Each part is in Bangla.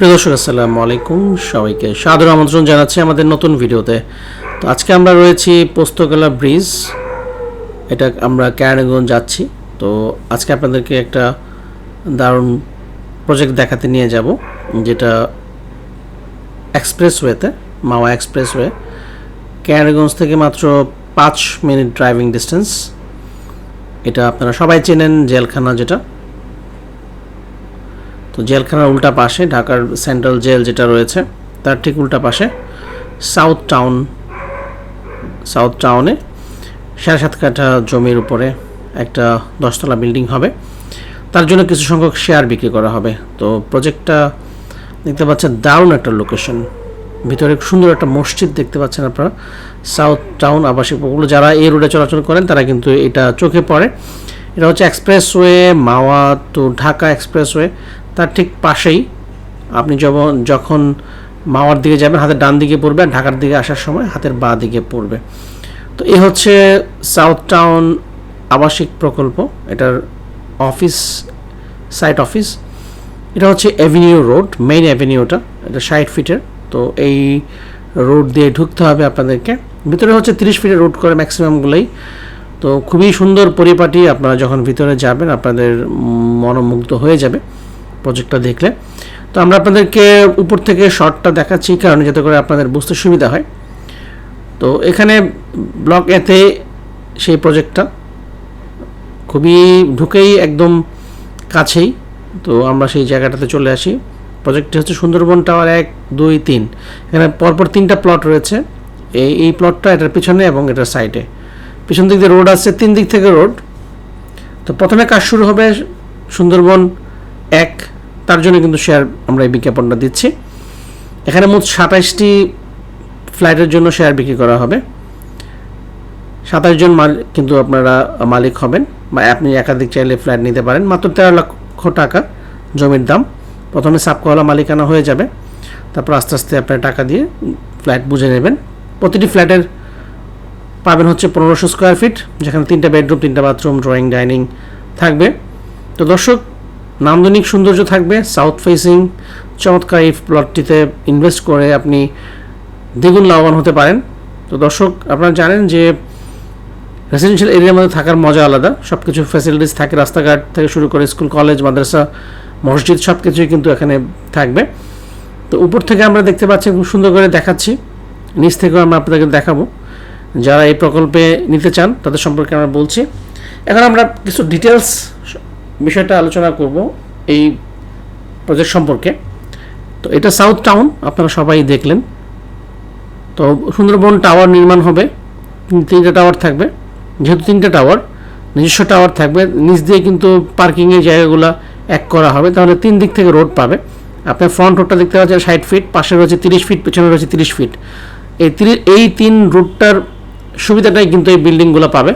প্রিয় দর্শক, আসসালামু আলাইকুম। সবাইকে সাদর আমন্ত্রণ জানাচ্ছি আমাদের নতুন ভিডিওতে। তো আজকে আমরা রয়েছি পোস্তগোলা ব্রিজ। এটা আমরা ক্যারানগঞ্জ যাচ্ছি। তো আজকে আপনাদেরকে একটা দারুণ প্রজেক্ট দেখাতে নিয়ে যাব, যেটা এক্সপ্রেসওয়েতে মাওয়া এক্সপ্রেসওয়ে ক্যারানগঞ্জ থেকে মাত্র পাঁচ মিনিট ড্রাইভিং ডিস্টেন্স এটা আপনারা সবাই চেনেন, জেলখানা যেটা। তো জেলখানার উল্টা পাশে, ঢাকার সেন্ট্রাল জেল যেটা রয়েছে, তার ঠিক উল্টা পাশে সাউথ টাউন, সাউথ টাউনে সাড়ে সাত কাঠা জমির উপরে একটা দশতলা বিল্ডিং হবে। তার জন্য কিছু সংখ্যক শেয়ার বিক্রি করা হবে। তো প্রজেক্টটা দেখতে পাচ্ছেন, দারুণ একটা লোকেশন ভিতরে সুন্দর একটা মসজিদ দেখতে পাচ্ছেন আপনারা। সাউথ টাউন আবাসিক প্রকল্প যারা এই রোডে চলাচল করেন, তারা কিন্তু এটা চোখে পড়ে। এটা হচ্ছে এক্সপ্রেসওয়ে, মাওয়া, তো ঢাকা এক্সপ্রেসওয়ে। তার ঠিক পাশেই আপনি যখন যখন মাওয়ার দিকে যাবেন, হাতের ডান দিকে পড়বে আর ঢাকার দিকে আসার সময় হাতের বাঁ দিকে পড়বে। তো এ হচ্ছে সাউথ টাউন আবাসিক প্রকল্প। এটার অফিস সাইট অফিস এটা হচ্ছে অ্যাভিনিউ রোড মেইন অ্যাভিনিউটা এটা ষাট ফিটের। তো এই রোড দিয়ে ঢুকতে হবে আপনাদেরকে। ভিতরে হচ্ছে তিরিশ ফিটের রোড করে ম্যাক্সিমামগুলোই তো খুবই সুন্দর পরিপাটি। আপনারা যখন ভিতরে যাবেন, আপনাদের মনোমুগ্ধ হয়ে যাবে। প্রজেক্টটা দেখলে। তো আমরা আপনাদেরকে উপর থেকে শর্টটা দেখাচ্ছি, কারণ যাতে করে আপনাদের বুঝতে সুবিধা হয়। তো এখানে ব্লক এতে সেই প্রজেক্টটা খুবই ঢুকেই একদম কাছেই। তো আমরা সেই জায়গাটাতে চলে আসি। প্রজেক্টটি হচ্ছে সুন্দরবন টাওয়ার এক, দুই, তিন। এখানে পরপর তিনটা প্লট রয়েছে। এই এই প্লটটা এটার পিছনে এবং এটার সাইডে পিছন দিক দিয়ে রোড আছে তিন দিক থেকে রোড তো প্রথমে কাজ শুরু হবে সুন্দরবন এক তার জন্য কিন্তু শেয়ার আমরা এই বিজ্ঞাপনটা দিচ্ছি। এখানে মোট সাতাইশটি ফ্ল্যাটের জন্য শেয়ার বিক্রি করা হবে। সাতাশ জন মাল কিন্তু আপনারা মালিক হবেন বা আপনি একাধিক চাইলে ফ্ল্যাট নিতে পারেন। মাত্র তেরো লক্ষ টাকা জমির দাম। প্রথমে সাবকহলা মালিকানা হয়ে যাবে। তারপর আস্তে আস্তে আপনার টাকা দিয়ে ফ্ল্যাট বুঝে নেবেন। প্রতিটি ফ্ল্যাটের পাবেন হচ্ছে পনেরোশো স্কোয়ার ফিট যেখানে তিনটা বেডরুম তিনটা বাথরুম ড্রয়িং ডাইনিং থাকবে। তো দর্শক নান্দনিক সৌন্দর্য থাকবে সাউথ ফেসিং চমৎকার এই প্লটটিতে ইনভেস্ট করে আপনি দ্বিগুণ লাভবান হতে পারেন। তো দর্শক, আপনারা জানেন যে রেসিডেন্সিয়াল এরিয়ার মধ্যে থাকার মজা আলাদা। সব কিছু ফ্যাসিলিটিস থাকে, রাস্তাঘাট থেকে শুরু করে স্কুল কলেজ মাদ্রাসা, মসজিদ সব কিছুই কিন্তু এখানে থাকবে। তো উপর থেকে আমরা দেখতে পাচ্ছি খুব সুন্দর করে দেখাচ্ছি। নিচ থেকেও আমরা আপনাদেরকে দেখাবো। যারা এই প্রকল্পে নিতে চান, তাদের সম্পর্কে আমরা বলছি। এখন আমরা কিছু ডিটেলস বিষয়টা আলোচনা করব এই প্রজেক্ট সম্পর্কে। তো এটা সাউথ টাউন আপনারা সবাই দেখলেন। তো সুন্দরবন টাওয়ার নির্মাণ হবে। তিনটা টাওয়ার থাকবে। যেহেতু তিনটা টাওয়ার নিজস্ব টাওয়ার থাকবে। নিচ দিয়ে কিন্তু পার্কিংয়ের জায়গাগুলো এক করা হবে। তাহলে তিন দিক থেকে রোড পাবে। আপনার ফ্রন্ট রোডটা দেখতে পাচ্ছেন ষাট ফিট পাশে রয়েছে তিরিশ ফিট পেছনে রয়েছে তিরিশ ফিট এই এই তিন রুটটার সুবিধাটাই কিন্তু এই বিল্ডিংগুলো পাবে।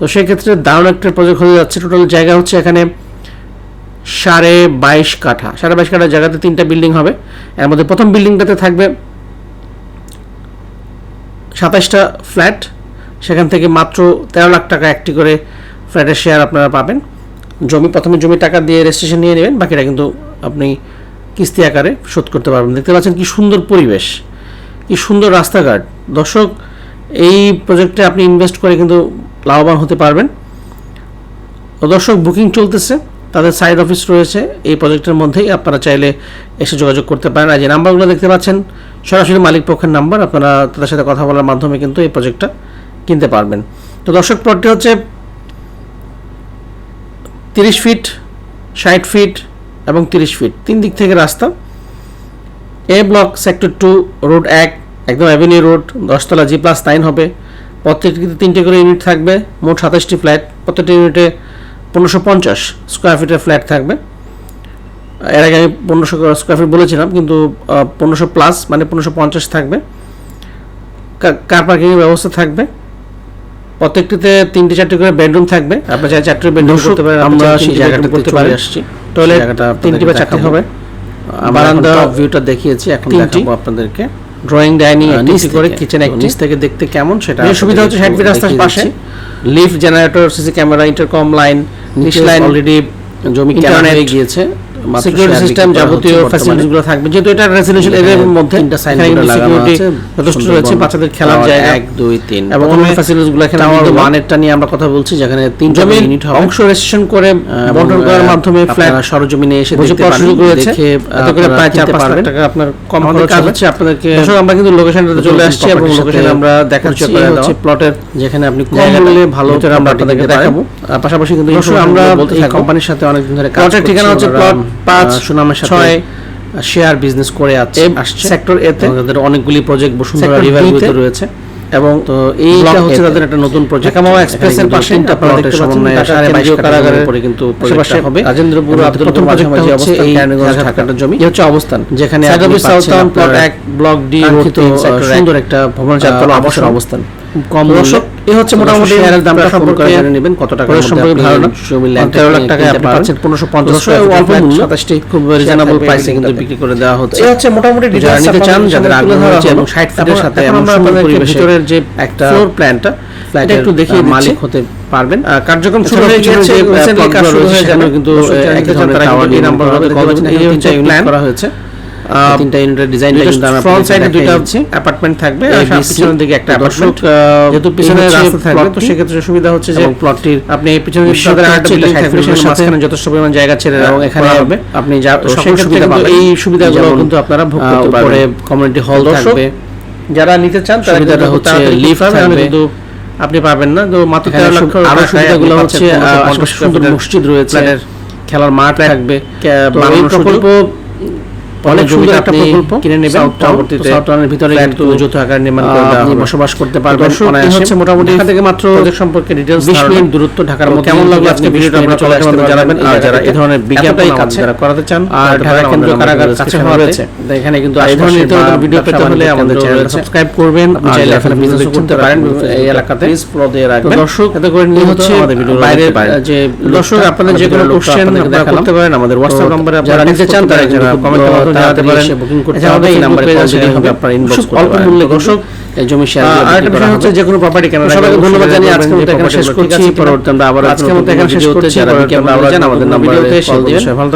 তো সেক্ষেত্রে দারুণ একটা প্রজেক্ট হয়ে যাচ্ছে। টোটাল জায়গা হচ্ছে এখানে সাড়ে বাইশ কাঠা। সাড়ে বাইশ কাঠা জায়গাতে তিনটা বিল্ডিং হবে। এর মধ্যে প্রথম বিল্ডিংটাতে থাকবে সাতাশটা ফ্ল্যাট সেখান থেকে মাত্র তেরো লাখ টাকা একটি করে ফ্ল্যাটের শেয়ার আপনারা পাবেন। জমি, প্রথমে জমি টাকা দিয়ে রেজিস্ট্রেশন নিয়ে নেবেন, বাকিটা কিন্তু আপনি কিস্তি আকারে শোধ করতে পারবেন। দেখতে পাচ্ছেন কি সুন্দর পরিবেশ, কি সুন্দর রাস্তাঘাট। দর্শক, এই প্রজেক্টে আপনি ইনভেস্ট করে কিন্তু লাভবান হতে পারবেন। দর্শক, বুকিং চলতেছে। তাদের সাইড অফিস রয়েছে। এই প্রজেক্টের মধ্যেই আপনারা চাইলে এসে যোগাযোগ করতে পারেন। আর যে নাম্বারগুলো দেখতে পাচ্ছেন, সরাসরি মালিক পক্ষের নাম্বার আপনারা তাদের সাথে কথা বলার মাধ্যমে কিন্তু এই প্রজেক্টটা কিনতে পারবেন। তো দর্শক প্লটটি হচ্ছে তিরিশ ফিট ষাট ফিট এবং তিরিশ ফিট তিন দিক থেকে রাস্তা। A block sector two road এক, একদম অ্যাভিনিউ রোড দশতলা জি প্লাস নাইন হবে। প্রত্যেকটিতে তিনটে করে ইউনিট থাকবে মোট সাতাশটি ফ্ল্যাট প্রত্যেকটি ইউনিটে পনেরোশো পঞ্চাশ স্কোয়ার ফিটের ফ্ল্যাট থাকবে। এর আগে আমি পনেরোশো স্কোয়ার ফিট বলেছিলাম কিন্তু পনেরোশো প্লাস মানে পনেরোশো পঞ্চাশ থাকবে। কার পার্কিংয়ের ব্যবস্থা থাকবে। প্রত্যেকটিতে তিনটে চারটে করে বেডরুম থাকবে। আপনার চাই চারটে বেডরুম করতে পারেন আমরা সেই জায়গাটা করতে পারি আসছি। টয়লেট তিনটি বা চারটে হবে। বারান্দা ভিউটা দেখিয়েছি এখন দেখাবো আপনাদেরকে। ড্রয়িং ডাইনিং নিচ করে কিচেন এক নিচ থেকে দেখতে কেমন সেটা সুবিধা হচ্ছে ফিট রাস্তার পাশে। Lift generator CC camera intercom line নিচ লাইন অলরেডি জমি কেনা হয়ে গিয়েছে। সিকিউরিটি সিস্টেম যাবতীয় ফ্যাসিলিটিসগুলো থাকবে। যেহেতু এটা রেসিডেন্সিয়াল এরিয়ার মধ্যে তিনটা এখানে সাইনবোর্ড লাগানো আছে যথেষ্ট রয়েছে বাচ্চাদের খেলার জায়গা। এক দুই তিন। এবং অন্য ফ্যাসিলিটিসগুলো এখানে টাওয়ার available। ওয়ানেরটা নিয়ে আমরা কথা বলছি যেখানে তিনটা জমির ইউনিট হবে। অংশ রেজিস্ট্রেশন করে বন্টন করার মাধ্যমে ফ্ল্যাট আপনারা সরজমিনে এসে দেখতে পারেন দেখে এতে করে প্রায় চার কিনতে পাঁচ লাখ টাকা আপনার কম খরচ হচ্ছে আপনাদেরকে দর্শক আমরা কিন্তু লোকেশনটাতে চলে আসছি এবং লোকেশন আমরা করে হচ্ছে প্লটের যেখানে আপনি কম মূল্যে ভালো আমরা আপনাদেরকে দেখাবো। পাশাপাশি কিন্তু আমরা বলতে এই কোম্পানির সাথে অনেকদিন ধরে কাজ করছি, ঠিকানা হচ্ছে প্লট পাঁচ, সুনামের সাথে ছয়, শেয়ার বিজনেস করে আছে আসছে। সেক্টর এতে তাদের অনেকগুলি প্রজেক্ট বসুন্ধরা বিতে রয়েছে। এবং তো এইটা হচ্ছে তাদের একটা নতুন প্রজেক্ট ঢাকা মাওয়া এক্সপ্রেসের পাশে তিনটা সমন্বয়ে সাড়ে বাইশ কারাগারের উপরে কিন্তু হবে। রাজেন্দ্রপুর আব্দুল মাঝামাঝি অবস্থা হচ্ছে এই কেরানীগঞ্জ হচ্ছে অবস্থান। যেখানে সাউথ প্লট এক ব্লক ডি সুন্দর একটা ভবন চারতলা অবস্থান। অবস্থান। কম দর্শক। এই হচ্ছে মোটামুটি শেয়ারের দামটা সম্পর্কে জেনে নেবেন। কত টাকা খরচ সম্পর্কে ধারণা। তেরো লাখ টাকায় আপনি পাচ্ছেন পনেরোশো পঞ্চাশ অল্প মূল্য। সাতাশটি খুব রিজনেবল প্রাইসে কিন্তু বিক্রি করে দেওয়া হচ্ছে। এই হচ্ছে মোটামুটি যারা নিতে চান যাদের আগ্রহ হচ্ছে এবং 60 ফিটের সাথে এমন সুন্দর যে একটা ফ্লোর প্ল্যানটা একটু দেখিয়ে মালিক হতে পারবেন। কার্যক্রম শুরু হয়ে গেছে recently কাজ শুরু হয়ে কিন্তু, একই ধরনের tower কিন্তু এই হচ্ছে করা হয়েছে। তিনটা ইউনিটের ডিজাইনটা কিন্তু আমরা ফ্রন্ট সাইডে আপনাদেরকে দুইটা অ্যাপার্টমেন্ট থাকবে আর পিছনের দিকে একটা অ্যাপার্টমেন্ট যেহেতু এই পিছনে রাস্তা থাকবে তো প্লটটি। সেক্ষেত্রে সুবিধা হচ্ছে যে প্লটটির আপনি এই পিছনে হচ্ছে একটা এটা বিল্ডিং থাকবে মাঝখানে যথেষ্ট পরিমাণ জায়গা ছেড়ে এবং দেওয়া এখানে হবে। আপনি যা সকল সুবিধা পাবেন এই সুবিধাগুলো কিন্তু আপনারা ভোগ করতে পারবেন। কমিউনিটি হল থাকবে। যারা নিতে চান তারা কিন্তু হচ্ছে করতে পারবেন, থাকবে। কিন্তু আপনি পাবেন না। তো মাত্র তেরো লক্ষ আরও সুবিধাগুলো হচ্ছে পাচ্ছেন আহ, 1550 আশেপাশে সুন্দর মসজিদ রয়েছে। খেলার মাঠ থাকবে। প্রকল্প। অনেক সুন্দর একটা প্রকল্প কিনে নেবেন। পরবর্তীতে টাউনের ভিতরে কিন্তু যৌথ আকার নির্মাণ করে আপনি বসবাস করতে পারবেন এই হচ্ছে মোটামুটি ঢাকা থেকে মাত্র প্রজেক্ট সম্পর্কে ডিটেইলস 20 মিনিট দূরত্ব ঢাকার মধ্যে কেমন লাগল আজকে ভিডিওটা? আপনারা চলে চলে আসতে আসতে জানাবেন আর যারা এই ধরনের বিজ্ঞাপন আমাদের কাছে। যারা করাতে চান আর আর ঢাকা ঢাকা কারাগার কাছে কাছে রয়েছে এখানে কিন্তু এই ধরনের ভিডিও পেতে হলে আমাদের চ্যানেলটা চ্যানেলটা সাবস্ক্রাইব করবেন আর চাইলে যারা বিজনেস করতে পারেন এই এলাকাতে। প্লিজ ফলো দিয়ে রাখবেন। দর্শক এতে করে নিয়মিত হচ্ছে আমাদের ভিডিও যে দর্শক কোনো কোশ্চেন আপনারা করতে পারেন আমাদের হোয়াটসঅ্যাপ নম্বরে যারা নিতে চান তারা মাধ্যমে জানাতে পারেন। এছাড়া হবে। এই আমাদের নাম্বারে হবে, আপনারা inbox করতে পারেন। দর্শক, জমি শেয়ার আরেকটা বিষয় হচ্ছে যে কোনো প্রপার্টি কেনার সবাইকে ধন্যবাদ জানিয়ে মতো এখানে শেষ করছি। পরবর্তী আমরা আবার আজকে মতো এখানে শেষ করছি। পরবর্তী আমরা আবার আমাদের নাম্বারে কল দিবেন। ভালো